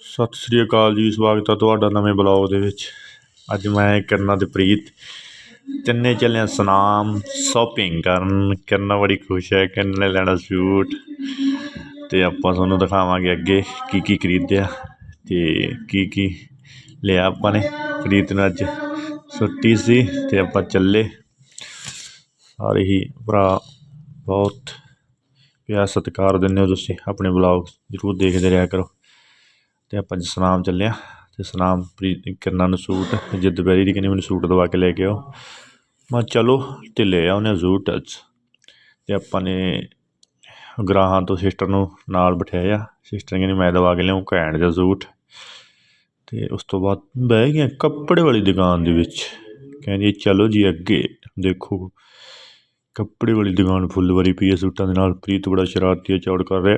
ਸਤਿ ਸ੍ਰੀ ਅਕਾਲ ਜੀ, ਸਵਾਗਤ ਹੈ ਤੁਹਾਡਾ ਨਵੇਂ ਬਲੌਗ ਦੇ ਵਿੱਚ। ਅੱਜ ਮੈਂ ਕਿਰਨਾ ਤੇ ਪ੍ਰੀਤ ਤਿੰਨੇ ਚੱਲੇ ਹਾਂ ਸੁਨਾਮ ਸ਼ਾਪਿੰਗ ਕਰਨ। ਕਿਰਨਾ ਬੜੀ ਖੁਸ਼ ਹੈ, ਕਿਰਨ ਨੇ ਲੈਣਾ ਸੂਟ। ਤੇ ਆਪਾਂ ਤੁਹਾਨੂੰ ਦਿਖਾਵਾਂਗੇ ਅੱਗੇ ਕੀ ਕੀ ਖਰੀਦਿਆ ਤੇ ਕੀ ਕੀ ਲਿਆ ਆਪਾਂ ਨੇ। ਪ੍ਰੀਤ ਨੂੰ ਅੱਜ ਛੁੱਟੀ ਸੀ ਤੇ ਆਪਾਂ ਚੱਲੇ। ਸਾਰੇ ਹੀ ਭਰਾ ਬਹੁਤ ਪਿਆਰ ਸਤਿਕਾਰ ਦਿੰਦੇ ਹੋ ਤੁਸੀਂ। ਆਪਣੇ ਬਲੌਗ ਜ਼ਰੂਰ ਦੇਖਦੇ ਰਿਹਾ ਕਰੋ। ਅਤੇ ਆਪਾਂ ਅੱਜ ਸੁਨਾਮ ਚੱਲੇ ਹਾਂ ਤੇ ਸੁਨਾਮ ਪ੍ਰੀਤ ਕਿਰਨਾਂ ਨੂੰ ਸੂਟ ਜੇ ਦੁਪਹਿਰੀ ਦੀ ਕਹਿੰਦੀ ਮੈਨੂੰ ਸੂਟ ਦਵਾ ਕੇ ਲੈ ਕੇ ਆਓ। ਮੈਂ ਚਲੋ ਤੇ ਲੈ ਆ ਉਹਨੇ ਸੂਟ ਅੱਜ ਤੇ ਆਪਾਂ ਨੇ ਗਰਾਹਾਂ ਤੋਂ ਸਿਸਟਰ ਨੂੰ ਨਾਲ ਬਿਠਾਇਆ। ਸਿਸਟਰ ਕਹਿੰਦੀ ਮੈਂ ਦਵਾ ਕੇ ਲਿਆਉਂ ਘੈਂਟ ਦਾ ਸੂਟ। ਤੇ ਉਸ ਤੋਂ ਬਾਅਦ ਬਹਿ ਗਏ ਕੱਪੜੇ ਵਾਲੀ ਦੁਕਾਨ ਦੇ ਵਿੱਚ। ਕਹਿੰਦੀ ਚਲੋ ਜੀ ਅੱਗੇ ਦੇਖੋ। ਕੱਪੜੇ ਵਾਲੀ ਦੁਕਾਨ ਫੁੱਲ ਵਾਰੀ ਪਈ ਹੈ ਸੂਟਾਂ ਦੇ ਨਾਲ। ਪ੍ਰੀਤ ਬੜਾ ਸ਼ਰਾਰਤੀ ਹੈ ਚੌੜ ਕਰ ਰਿਹਾ।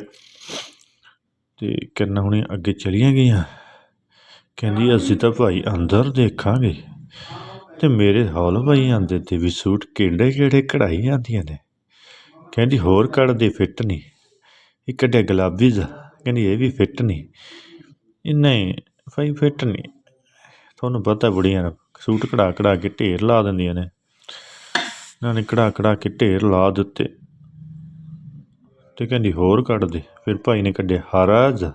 ਤੇ ਕਿਰਨ ਹੁਣੀ ਅੱਗੇ ਚਲੀਆਂ ਗਈਆਂ। ਕਹਿੰਦੀ, ਅਸੀਂ ਤਾਂ ਭਾਈ ਅੰਦਰ ਦੇਖਾਂਗੇ। ਤੇ ਮੇਰੇ ਹੌਲ ਭਾਈ ਆਂਦੇ ਤੇ ਵੀ ਸੂਟ ਕਿਹੜੇ ਕਿਹੜੇ ਕਢਾਈ ਜਾਂਦੀਆਂ ਨੇ। ਕਹਿੰਦੀ, ਹੋਰ ਕੱਢਦੇ ਫਿੱਟ ਨਹੀਂ। ਇਹ ਕੱਢਿਆ ਗੁਲਾਬੀ ਦਾ। ਕਹਿੰਦੀ, ਇਹ ਵੀ ਫਿੱਟ ਨਹੀਂ। ਇਹ ਨਹੀਂ ਭਾਈ ਫਿੱਟ ਨਹੀਂ। ਤੁਹਾਨੂੰ ਪਤਾ ਬੁੜੀਆਂ ਸੂਟ ਕਢਾ ਕਢਾ ਕੇ ਢੇਰ ਲਾ ਦਿੰਦੀਆਂ ਨੇ। ਇਹਨਾਂ ਨੇ ਕਢਾ ਕਢਾ ਕੇ ਢੇਰ ਲਾ ਦਿੱਤੇ। ਤੇ ਕਹਿੰਦੀ, ਹੋਰ ਕੱਢ ਦੇ। ਫਿਰ ਭਾਈ ਨੇ ਕੱਢਿਆ ਹਰਾ ਜਾ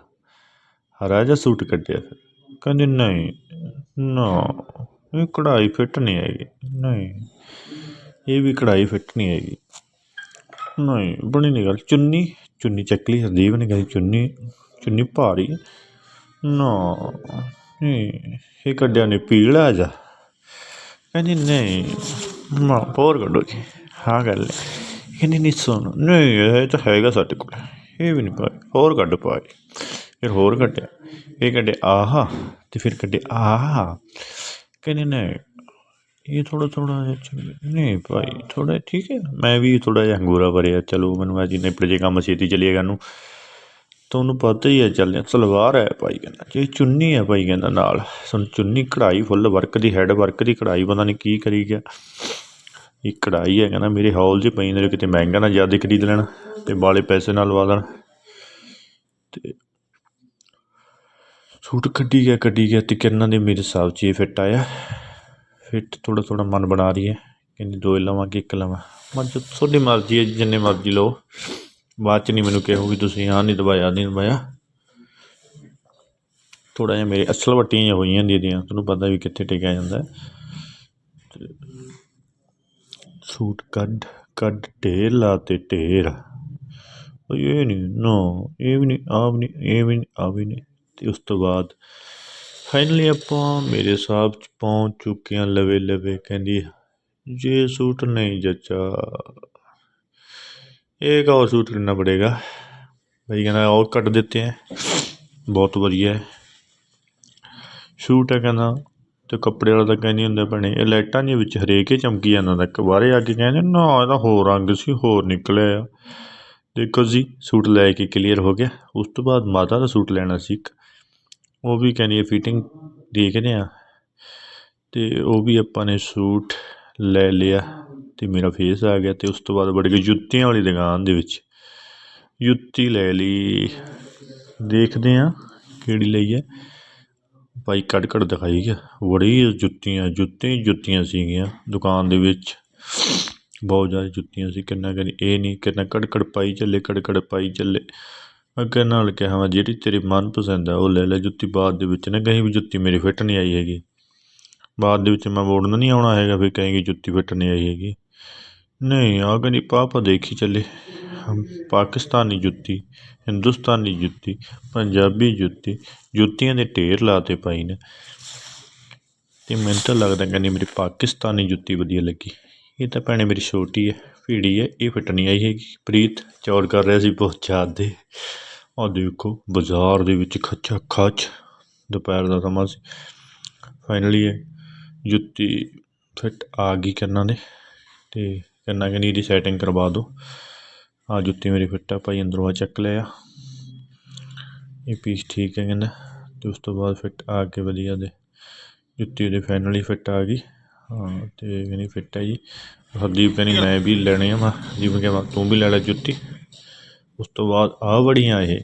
ਹਰਾ ਜਿਹਾ ਸੂਟ ਕੱਢਿਆ ਫਿਰ। ਕਹਿੰਦੀ, ਨਹੀਂ, ਨਾ, ਇਹ ਕਢਾਈ ਫਿੱਟ ਨਹੀਂ ਹੈਗੀ। ਨਹੀਂ, ਇਹ ਵੀ ਕਢਾਈ ਫਿੱਟ ਨਹੀਂ ਹੈਗੀ। ਨਹੀਂ, ਬਣੀ ਨਹੀਂ ਗੱਲ। ਚੁੰਨੀ? ਚੁੰਨੀ ਚੱਕ ਲਈ, ਹਰਦੀਪ ਨੇ ਕਹੀ, ਚੁੰਨੀ ਚੁੰਨੀ ਭਾਰੀ ਹੈ। ਨਾ, ਨਹੀਂ, ਇਹ ਕੱਢਿਆ ਨਹੀਂ, ਪੀਲਾ ਜਾ ਕਹਿੰਦੀ, ਨਹੀਂ, ਮਾ, ਹੋਰ ਕੱਢੋ ਜੀ ਹਾਂ ਗੱਲ ਹੈ। ਕਹਿੰਦੀ ਨਹੀਂ ਸੁਣ। ਨਹੀਂ, ਇਹ ਤਾਂ ਹੈਗਾ ਸਾਡੇ ਕੋਲ। ਇਹ ਵੀ ਨਹੀਂ ਪਾਏ। ਹੋਰ ਕੱਢ ਪਾਏ। ਫਿਰ ਹੋਰ ਕੱਢਿਆ। ਇਹ ਕੱਢੇ ਆਹਾ ਤੇ ਫਿਰ ਕੱਢੇ ਆਹਾ। ਕਹਿੰਦੇ ਨੇ, ਇਹ ਥੋੜਾ ਥੋੜਾ ਨਹੀਂ ਭਾਈ ਥੋੜਾ ਠੀਕ ਹੈ। ਮੈਂ ਵੀ ਥੋੜਾ ਜਿਹਾ ਅੰਗੂਰਾ ਭਰਿਆ। ਚਲੋ, ਮੈਨੂੰ ਅੱਜ ਨਿਪਟ ਜੇ ਕੰਮ ਛੇਤੀ ਚੱਲੀਏਗਾ ਨੂੰ। ਤੁਹਾਨੂੰ ਪਤਾ ਹੀ ਹੈ ਚੱਲਿਆ ਸਲਵਾਰ ਹੈ ਭਾਈ ਕਹਿੰਦਾ। ਜੇ ਚੁੰਨੀ ਹੈ ਭਾਈ ਕਹਿੰਦਾ ਨਾਲ। ਸੁਣ ਚੁੰਨੀ ਕਢਾਈ, ਫੁੱਲ ਵਰਕ ਦੀ, ਹੈਡ ਵਰਕ ਦੀ ਕਢਾਈ, ਪਤਾ ਨਹੀਂ ਕੀ ਕਰੀ ਗਿਆ। ਇਹ ਕਢਾਈ ਹੈ ਕਹਿੰਦਾ ਮੇਰੇ ਹੌਲ 'ਚ ਪਈ ਨੇ ਕਿਤੇ ਮਹਿੰਗਾ ਨਾ ਜ਼ਿਆਦਾ ਖਰੀਦ ਲੈਣ ਤੇ ਬਾਲੇ ਪੈਸੇ ਨਾਲ ਲਵਾ ਦੇਣ ਤੇ ਸੂਟ ਕੱਢੀ ਗਿਆ ਕੱਢੀ ਗਿਆ ਤੇ ਕਿਰਨਾਂ ਦੇ ਮੇਰੇ ਹਿਸਾਬ 'ਚ ਇਹ ਫਿੱਟ ਆਇਆ। ਫਿੱਟ ਥੋੜਾ ਥੋੜਾ ਮਨ ਬਣਾ ਰਹੀ ਹੈ, ਕਹਿੰਦੀ ਦੋ ਲਵਾਂ ਕਿ ਇੱਕ ਲਵਾਂ। ਮੈਂ ਜੋ ਤੁਹਾਡੀ ਮਰਜ਼ੀ ਹੈ, ਜਿੰਨੇ ਮਰਜ਼ੀ ਲਓ। ਬਾਅਦ 'ਚ ਨਹੀਂ ਮੈਨੂੰ ਕਿਹਾ ਵੀ ਤੁਸੀਂ ਆਹ ਨਹੀਂ ਦਵਾਇਆ ਨਹੀਂ ਦਵਾਇਆ ਥੋੜਾ ਜਿਹਾ ਮੇਰੇ ਅਸਲ ਵੱਟੀਆਂ ਜਿਹੀਆਂ ਹੋਈਆਂ ਹੁੰਦੀਆਂ ਦੀਆਂ ਤੁਹਾਨੂੰ ਪਤਾ ਵੀ ਕਿੱਥੇ ਟਿਕਿਆ ਜਾਂਦਾ ਹੈ। ਤੇ ਸੂਟ ਕੱਢ ਕੱਢ ਢੇਰ ਲਾ ਤੇ ਢੇਰ ਉਹ ਇਹ ਨਹੀਂ ਨੋ ਇਹ ਵੀ ਨਹੀਂ ਆਹ ਵੀ ਨਹੀਂ ਇਹ ਵੀ ਨਹੀਂ ਆਹ ਵੀ ਨਹੀਂ ਤੇ ਉਸ ਤੋਂ ਬਾਅਦ ਫਾਈਨਲੀ ਆਪਾਂ ਮੇਰੇ ਹਿਸਾਬ 'ਚ ਪਹੁੰਚ ਚੁੱਕੇ ਹਾਂ ਲਵੇ ਲਵੇ ਕਹਿੰਦੀ ये सूट नहीं जचा एक और सूट लेना पड़ेगा भाई कहना और कट देते हैं ਬਹੁਤ ਵਧੀਆ ਹੈ ਸ਼ੂਟ ਹੈ ਕਹਿੰਦਾ ਤੇ ਕੱਪੜੇ ਵਾਲਾ ਤਾਂ ਕਹਿੰਦੀ ਹੁੰਦਾ ਭੈਣੇ, ਇਹ ਲਾਈਟਾਂ ਦੇ ਵਿੱਚ ਹਰੇਕ ਹੀ ਚਮਕੀ ਜਾਂਦਾ ਤਾਂ ਇੱਕ ਬਾਹਰੇ ਆ ਕੇ ਕਹਿੰਦੇ, ਨਾ ਇਹਦਾ ਹੋਰ ਰੰਗ ਸੀ, ਹੋਰ ਨਿਕਲਿਆ ਆ। ਦੇਖੋ ਜੀ, ਸੂਟ ਲੈ ਕੇ ਕਲੀਅਰ ਹੋ ਗਿਆ। ਉਸ ਤੋਂ ਬਾਅਦ ਮਾਤਾ ਦਾ ਸੂਟ ਲੈਣਾ ਸੀ ਇੱਕ। ਉਹ ਵੀ ਕਹਿੰਦੀ ਹੈ ਫਿਟਿੰਗ ਦੇਖਦੇ ਆ ਤੇ ਉਹ ਵੀ ਆਪਾਂ ਨੇ ਸੂਟ ਲੈ ਲਿਆ ਤੇ ਮੇਰਾ ਫੇਸ ਆ ਗਿਆ ਤੇ ਉਸ ਤੋਂ ਬਾਅਦ ਵੜ ਗਏ ਜੁੱਤੀਆਂ ਵਾਲੀ ਦੁਕਾਨ ਦੇ ਵਿੱਚ। ਜੁੱਤੀ ਲੈ ਲਈ। ਦੇਖਦੇ ਆ ਕਿਹੜੀ ਲਈ ਹੈ। ਭਾਈ ਕੱਢ ਕੱਢ ਦਿਖਾਈ ਗਿਆ। ਬੜੀ ਜੁੱਤੀਆਂ ਜੁੱਤੀਆਂ ਜੁੱਤੀਆਂ ਸੀਗੀਆਂ ਦੁਕਾਨ ਦੇ ਵਿੱਚ। ਬਹੁਤ ਜ਼ਿਆਦਾ ਜੁੱਤੀਆਂ ਸੀ। ਕਿੰਨਾ ਕਹਿੰਦੀ ਇਹ ਨਹੀਂ ਕਿੰਨਾ ਕੱਢ ਕੱਢ ਪਾਈ ਚੱਲੇ ਕੱਢ ਕੱਢ ਪਾਈ ਚੱਲੇ। ਅੱਗੇ ਨਾਲ ਕਿਹਾ, ਮੈਂ ਜਿਹੜੀ ਤੇਰੀ ਮਨਪਸੰਦ ਆ, ਉਹ ਲੈ ਲੈ ਜੁੱਤੀ। ਬਾਅਦ ਦੇ ਵਿੱਚ ਨਾ ਕਹੀਂ ਵੀ ਜੁੱਤੀ ਮੇਰੀ ਫਿੱਟ ਨਹੀਂ ਆਈ ਹੈਗੀ। ਬਾਅਦ ਦੇ ਵਿੱਚ ਮੈਂ ਮੋੜਨ ਨਹੀਂ ਆਉਣਾ ਹੈਗਾ, ਫਿਰ ਕਹੇਗੀ ਜੁੱਤੀ ਫਿੱਟ ਨਹੀਂ ਆਈ ਹੈਗੀ। ਨਹੀਂ ਆ ਕਹਿੰਦੀ, ਪਾਪਾ ਦੇਖੀ ਚੱਲੇ। ਹਮ ਪਾਕਿਸਤਾਨੀ ਜੁੱਤੀ, ਹਿੰਦੁਸਤਾਨੀ ਜੁੱਤੀ, ਪੰਜਾਬੀ ਜੁੱਤੀ, ਜੁੱਤੀਆਂ ਦੇ ਢੇਰ ਲਾਤੇ ਪਾਈ ਨੇ। ਤੇ ਮੈਨੂੰ ਤਾਂ ਲੱਗਦਾ ਕਹਿੰਦੀ ਮੇਰੀ ਪਾਕਿਸਤਾਨੀ ਜੁੱਤੀ ਵਧੀਆ ਲੱਗੀ। ਇਹ ਤਾਂ ਭੈਣੇ ਮੇਰੀ ਛੋਟੀ ਹੈ, ਭੀੜੀ ਹੈ, ਇਹ ਫਿੱਟ ਨਹੀਂ ਆਈ ਹੈਗੀ। ਪ੍ਰੀਤ ਚੌੜ ਕਰ ਰਿਹਾ ਸੀ ਬਹੁਤ ਜ਼ਿਆਦੇ। ਆਹ ਦੇਖੋ, ਬਾਜ਼ਾਰ ਦੇ ਵਿੱਚ ਖੱਚਾ ਖੱਚ ਦੁਪਹਿਰ ਦਾ ਸਮਾਂ ਸੀ। ਫਾਈਨਲੀ ਇਹ ਜੁੱਤੀ ਫਿੱਟ ਆ ਗਈ ਕੰਨਾਂ ਦੇ। ਤੇ ਕੰਨਾਂ ਕਹਿੰਦੀ ਇਹਦੀ ਸੈਟਿੰਗ ਕਰਵਾ ਦਿਓ। ਆ ਜੁੱਤੀ ਮੇਰੀ ਫਿੱਟ ਆ ਭਾਈ ਅੰਦਰੋਂ ਆ ਚੱਕ ਲਿਆ। ਇਹ ਪੀਸ ਠੀਕ ਹੈ ਕਹਿੰਦਾ, ਤੇ ਉਸ ਤੋਂ ਬਾਅਦ ਫਿੱਟ ਆ ਕੇ ਵਧੀਆ ਦੇ। ਜੁੱਤੀ ਉਹਦੇ ਫਾਈਨਲੀ ਫਿੱਟ ਆ ਗਈ। ਹਾਂ, ਤੇ ਕਹਿੰਦੀ ਫਿੱਟ ਹੈ ਜੀ। ਹਰਦੀਪ ਕਹਿੰਦੀ, ਮੈਂ ਵੀ ਲੈਣੇ ਆ, ਮੈਂ ਹਰਦੀਪ ਕਹਿੰਦਾ ਤੂੰ ਵੀ ਲੈ ਲੈ ਜੁੱਤੀ। ਉਸ ਤੋਂ ਬਾਅਦ ਆ ਬੜੀਆਂ ਇਹ,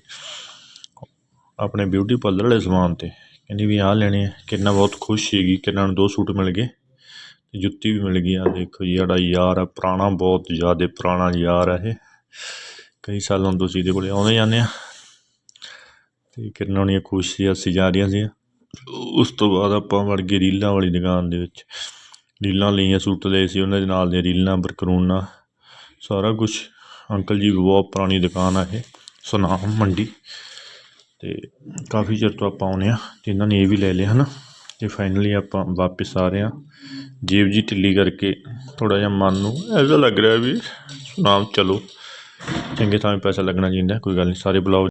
ਆਪਣੇ ਬਿਊਟੀ ਪਾਰਲਰ ਵਾਲੇ ਸਮਾਨ 'ਤੇ। ਕਹਿੰਦੀ ਵੀ ਆਹ ਲੈਣੇ ਆ। ਕਿੰਨਾ ਬਹੁਤ ਖੁਸ਼ ਸੀਗੀ, ਕਿੰਨਾ ਨੂੰ ਦੋ ਸੂਟ ਮਿਲ ਗਏ। ਤੇ ਜੁੱਤੀ ਵੀ ਮਿਲ ਗਈ। ਆ ਦੇਖੋ ਜੀ ਸਾਡਾ ਯਾਰ ਆ, ਪੁਰਾਣਾ ਬਹੁਤ ਜ਼ਿਆਦਾ ਪੁਰਾਣਾ ਯਾਰ ਆ ਇਹ। ਕਈ ਸਾਲਾਂ ਤੋਂ ਅਸੀਂ ਇਹਦੇ ਕੋਲ ਆਉਂਦੇ ਜਾਂਦੇ ਆ ਤੇ ਕਿਰਨਾਂ ਦੀਆਂ ਖੁਸ਼ ਸੀ ਅਸੀਂ ਜਾ ਰਹੀਆਂ ਸੀ ਉਸ ਤੋਂ ਬਾਅਦ ਆਪਾਂ ਵੜ ਗਏ ਰੀਲਾਂ ਵਾਲੀ ਦੁਕਾਨ ਦੇ ਵਿੱਚ। ਰੀਲਾਂ ਲਈਆਂ, ਸੂਟ ਲਏ ਸੀ, ਉਹਨਾਂ ਦੇ ਨਾਲ ਦੀਆਂ ਰੀਲਾਂ ਬਰਕਰੂਨਾ ਸਾਰਾ ਕੁਛ। ਅੰਕਲ ਜੀ, ਬਹੁਤ ਪੁਰਾਣੀ ਦੁਕਾਨ ਆ ਇਹ, ਸੁਨਾਮ ਮੰਡੀ। ਤੇ ਕਾਫੀ ਚਿਰ ਤੋਂ ਆਪਾਂ ਆਉਂਦੇ ਹਾਂ, ਤੇ ਇਹਨਾਂ ਨੇ ਇਹ ਵੀ ਲੈ ਲਿਆ ਹਨਾ। ਤੇ ਫਾਈਨਲੀ ਆਪਾਂ ਵਾਪਸ ਆ ਰਹੇ ਹਾਂ। ਜੇਬ ਜੀ ਢਿੱਲੀ ਕਰਕੇ ਥੋੜ੍ਹਾ ਜਿਹਾ ਮਨ ਨੂੰ ਐਸਾ ਲੱਗ ਰਿਹਾ ਵੀ ਸੁਨਾਮ, ਚਲੋ। ਚੰਗੇ ਥਾਂ ਪੈਸਾ ਲੱਗਣਾ ਚਾਹੀਦਾ ਕੋਈ ਗੱਲ ਨਹੀਂ ਸਾਰੇ ਬਲੌਗ